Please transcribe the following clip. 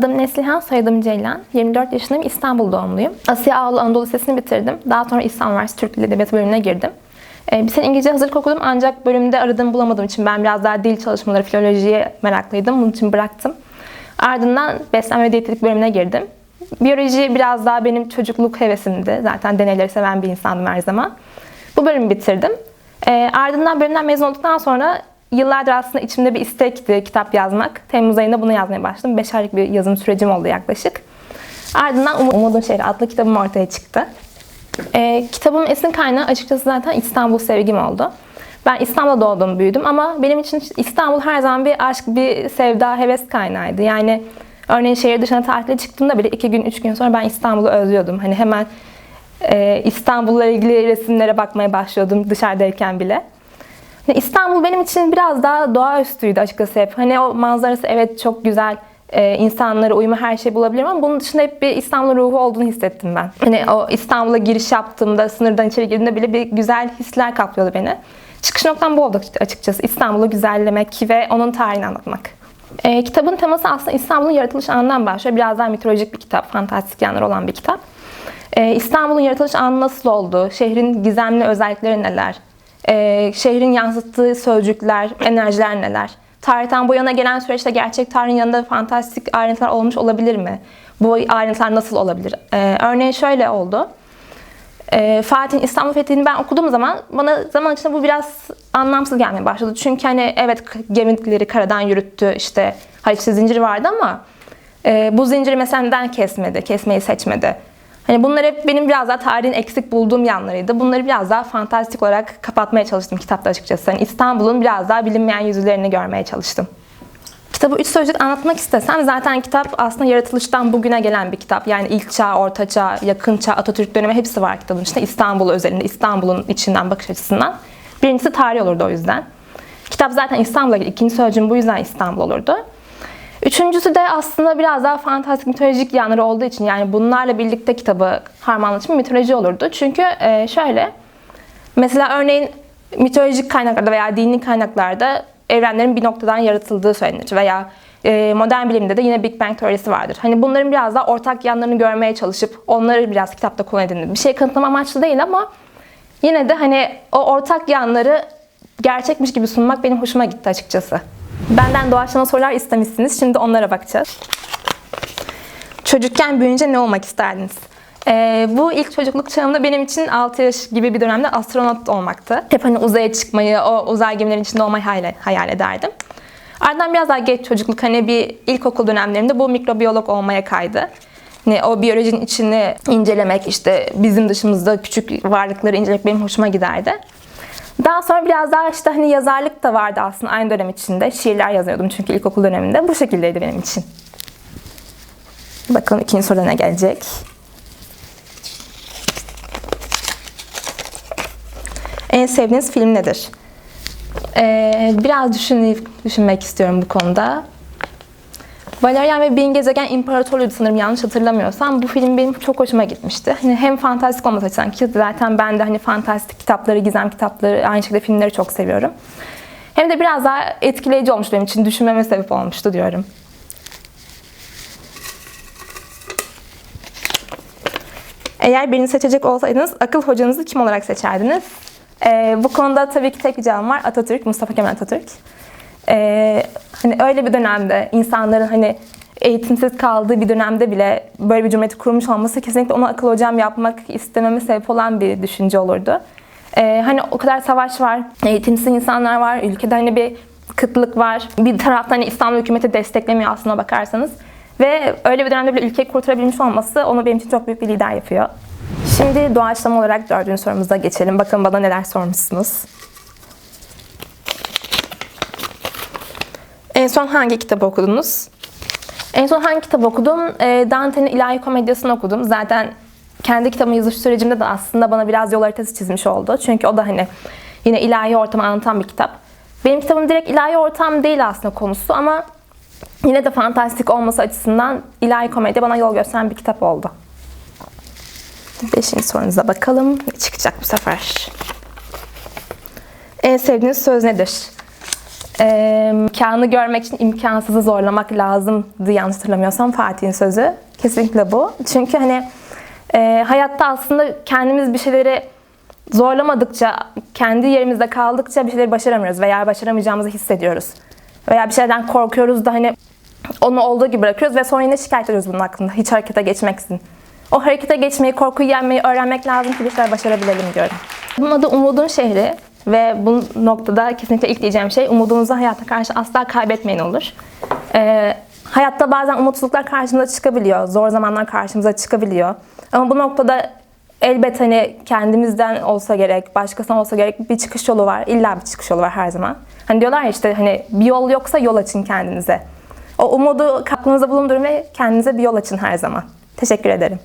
Adım Neslihan, soyadım Ceylan. 24 yaşındayım, İstanbul doğumluyum. Asya Ağlı Anadolu Lisesi'ni bitirdim. Daha sonra İstanbul Üniversitesi Türk Dili Edebiyatı bölümüne girdim. Ee, bir sene İngilizce hazırlık okudum ancak bölümde aradığımı bulamadığım için ben biraz daha dil çalışmaları, filolojiye meraklıydım. Bunun için bıraktım. Ardından beslenme ve diyetetik bölümüne girdim. Biyoloji biraz daha benim çocukluk hevesimdi. Zaten deneyleri seven bir insandım her zaman. Bu bölümü bitirdim. Ee, ardından bölümden mezun olduktan sonra yıllardır aslında içimde bir istekti kitap yazmak. Temmuz ayında bunu yazmaya başladım. 5 aylık bir yazım sürecim oldu yaklaşık. Ardından Um- Umudun Şehri adlı kitabım ortaya çıktı. Ee, kitabımın esin kaynağı açıkçası zaten İstanbul sevgim oldu. Ben İstanbul'da doğdum, büyüdüm ama benim için İstanbul her zaman bir aşk, bir sevda, heves kaynağıydı. Yani örneğin şehir dışına tatile çıktığımda bile iki gün, üç gün sonra ben İstanbul'u özlüyordum. Hani hemen e, İstanbul'la ilgili resimlere bakmaya başlıyordum dışarıdayken bile. İstanbul benim için biraz daha doğaüstüydü açıkçası hep. Hani o manzarası evet çok güzel, e, insanlara uyumu her şey bulabilirim ama bunun dışında hep bir İstanbul ruhu olduğunu hissettim ben. Hani o İstanbul'a giriş yaptığımda, sınırdan içeri girdiğimde bile bir güzel hisler kaplıyordu beni. Çıkış noktam bu oldu açıkçası. İstanbul'u güzellemek ve onun tarihini anlatmak. E, kitabın teması aslında İstanbul'un yaratılış anından başlıyor. Biraz daha mitolojik bir kitap, fantastik yanları olan bir kitap. E, İstanbul'un yaratılış anı nasıl oldu, şehrin gizemli özellikleri neler, e, şehrin yansıttığı sözcükler, enerjiler neler, tarihten bu yana gelen süreçte gerçek tarihin yanında fantastik ayrıntılar olmuş olabilir mi? Bu ayrıntılar nasıl olabilir? E, örneğin şöyle oldu. E, Fatih'in İstanbul fethini ben okuduğum zaman bana zaman içinde bu biraz anlamsız gelmeye başladı. Çünkü hani evet gemileri karadan yürüttü işte Haliçli zinciri vardı ama e, bu zinciri mesela neden kesmedi, kesmeyi seçmedi? Hani bunlar hep benim biraz daha tarihin eksik bulduğum yanlarıydı. Bunları biraz daha fantastik olarak kapatmaya çalıştım kitapta açıkçası. Hani İstanbul'un biraz daha bilinmeyen yüzlerini görmeye çalıştım. Kitabı üç sözcük anlatmak istesem zaten kitap aslında yaratılıştan bugüne gelen bir kitap. Yani ilk çağ, orta çağ, yakın çağ, Atatürk dönemi hepsi var kitabın içinde. İstanbul özelinde, İstanbul'un içinden bakış açısından. Birincisi tarih olurdu o yüzden. Kitap zaten İstanbul'a ilgili. İkinci sözcüğüm bu yüzden İstanbul olurdu. Üçüncüsü de aslında biraz daha fantastik mitolojik yanları olduğu için yani bunlarla birlikte kitabı harmanlatmış mitoloji olurdu. Çünkü e, şöyle mesela örneğin mitolojik kaynaklarda veya dini kaynaklarda evrenlerin bir noktadan yaratıldığı söylenir veya e, modern bilimde de yine Big Bang teorisi vardır. Hani bunların biraz daha ortak yanlarını görmeye çalışıp onları biraz kitapta konu edindim. Bir şey kanıtlama amaçlı değil ama yine de hani o ortak yanları gerçekmiş gibi sunmak benim hoşuma gitti açıkçası. Benden doğaçlama sorular istemişsiniz. Şimdi onlara bakacağız. Çocukken büyüyünce ne olmak isterdiniz? Ee, bu ilk çocukluk çağımda benim için 6 yaş gibi bir dönemde astronot olmaktı. Hep hani uzaya çıkmayı, o uzay gemilerinin içinde olmayı hayal, hayal ederdim. Ardından biraz daha geç çocukluk hani bir ilkokul dönemlerimde bu mikrobiyolog olmaya kaydı. Hani o biyolojinin içini incelemek, işte bizim dışımızda küçük varlıkları incelemek benim hoşuma giderdi. Daha sonra biraz daha işte hani yazarlık da vardı aslında aynı dönem içinde. Şiirler yazıyordum çünkü ilkokul döneminde. Bu şekildeydi benim için. Bakalım ikinci soruda ne gelecek. En sevdiğiniz film nedir? Ee, biraz düşünüp, düşünmek istiyorum bu konuda. Valerian ve Bin Gezegen İmparatorluğu sanırım yanlış hatırlamıyorsam bu film benim çok hoşuma gitmişti. Hani hem fantastik olması açısından ki zaten ben de hani fantastik kitapları, gizem kitapları, aynı şekilde filmleri çok seviyorum. Hem de biraz daha etkileyici olmuş benim için, düşünmeme sebep olmuştu diyorum. Eğer birini seçecek olsaydınız akıl hocanızı kim olarak seçerdiniz? Ee, bu konuda tabii ki tek cevabım var. Atatürk, Mustafa Kemal Atatürk. Ee, hani öyle bir dönemde insanların hani eğitimsiz kaldığı bir dönemde bile böyle bir cumhuriyeti kurmuş olması kesinlikle onu akıl hocam yapmak istememe sebep olan bir düşünce olurdu. Ee, hani o kadar savaş var, eğitimsiz insanlar var, ülkede hani bir kıtlık var. Bir taraftan hani İstanbul hükümeti desteklemiyor aslına bakarsanız. Ve öyle bir dönemde bile ülkeyi kurtarabilmiş olması onu benim için çok büyük bir lider yapıyor. Şimdi doğaçlama olarak dördüncü sorumuza geçelim. Bakın bana neler sormuşsunuz. En son hangi kitabı okudunuz? En son hangi kitap okudum? E, Dante'nin İlahi Komedyası'nı okudum. Zaten kendi kitabımı yazış sürecimde de aslında bana biraz yol haritası çizmiş oldu. Çünkü o da hani yine ilahi ortamı anlatan bir kitap. Benim kitabım direkt ilahi ortam değil aslında konusu ama yine de fantastik olması açısından ilahi komedya bana yol gösteren bir kitap oldu. Beşinci sorunuza bakalım. Ne çıkacak bu sefer? En sevdiğiniz söz nedir? Ee, imkanı görmek için imkansızı zorlamak lazımdı yanlış hatırlamıyorsam Fatih'in sözü. Kesinlikle bu. Çünkü hani e, hayatta aslında kendimiz bir şeyleri zorlamadıkça, kendi yerimizde kaldıkça bir şeyleri başaramıyoruz veya başaramayacağımızı hissediyoruz. Veya bir şeyden korkuyoruz da hani onu olduğu gibi bırakıyoruz ve sonra yine şikayet ediyoruz bunun hakkında hiç harekete geçmeksizin. O harekete geçmeyi, korkuyu yenmeyi öğrenmek lazım ki bir şeyler başarabilelim diyorum. Bunun adı Umudun Şehri ve bu noktada kesinlikle ilk diyeceğim şey umudunuzu hayata karşı asla kaybetmeyin olur. Ee, hayatta bazen umutsuzluklar karşımıza çıkabiliyor, zor zamanlar karşımıza çıkabiliyor. Ama bu noktada elbet hani kendimizden olsa gerek, başkasından olsa gerek bir çıkış yolu var. İlla bir çıkış yolu var her zaman. Hani diyorlar ya işte hani bir yol yoksa yol açın kendinize. O umudu aklınızda bulundurun ve kendinize bir yol açın her zaman. Teşekkür ederim.